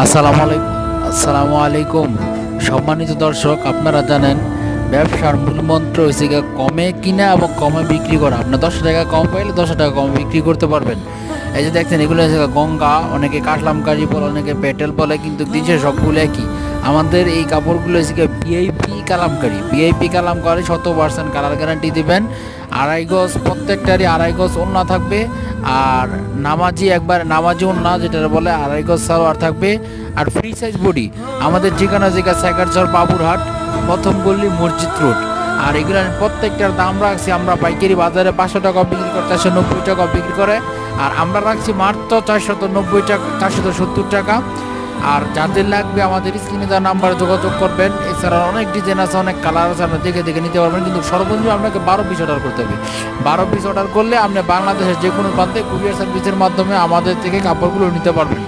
আসসালামু আলাইকুম। আসসালামু আলাইকুম। সম্মানিত দর্শক, আপনারা জানেন, ব্যবসার মূল মন্ত্র হয়েছে কমে কিনা এবং কমে বিক্রি করা। আপনি দশ টাকা কম পাইলে দশ টাকা কম বিক্রি করতে পারবেন। এই যে দেখছেন, এগুলো হচ্ছে গঙ্গা, অনেকে কাটলাম কাজী বলে, অনেকে পেটেল বলে, কিন্তু দিচ্ছে সবগুলো একই। আমাদের এই কাপড়গুলো হচ্ছে ভিআইপি কালামকারি। ভিআইপি কালামকারি, শত পার্সেন্ট কালার গ্যারান্টি দিবেন। আড়াই গজ, প্রত্যেকটারই আড়াই গজ ওড়না থাকবে। আর নামাজি একবার, নামাজি ওড়না যেটা বলে, আড়াই গজ সালোয়ার থাকবে। আর ফ্রি সাইজ বডি আমাদের ঠিকানা জায়গা সাইকারচর বাবুরহাট, প্রথম গল্লি মসজিদ রোড। আর এগুলো প্রত্যেকটার দাম রাখছি আমরা পাইকারি বাজারে পাঁচশো টাকা বিক্রি করে, চারশো নব্বই টাকা বিক্রি করে। আর আমরা রাখছি মাত্র চারশত নব্বই টাকা, চারশত সত্তর টাকা। আর যাদের লাগবে আমাদের স্ক্রিনে দেওয়া নাম্বারে যোগাযোগ করবেন। এছাড়া অনেক ডিজাইন আছে, অনেক কালার আছে, আপনি দেখে দেখে নিতে পারবেন। কিন্তু সর্বনিম্ন আপনাকে বারো পিস অর্ডার করতে হবে। বারো পিস অর্ডার করলে আপনি বাংলাদেশের যে কোনো প্রান্তে কুরিয়ার সার্ভিসের মাধ্যমে আমাদের থেকে কাপড়গুলো নিতে পারবেন।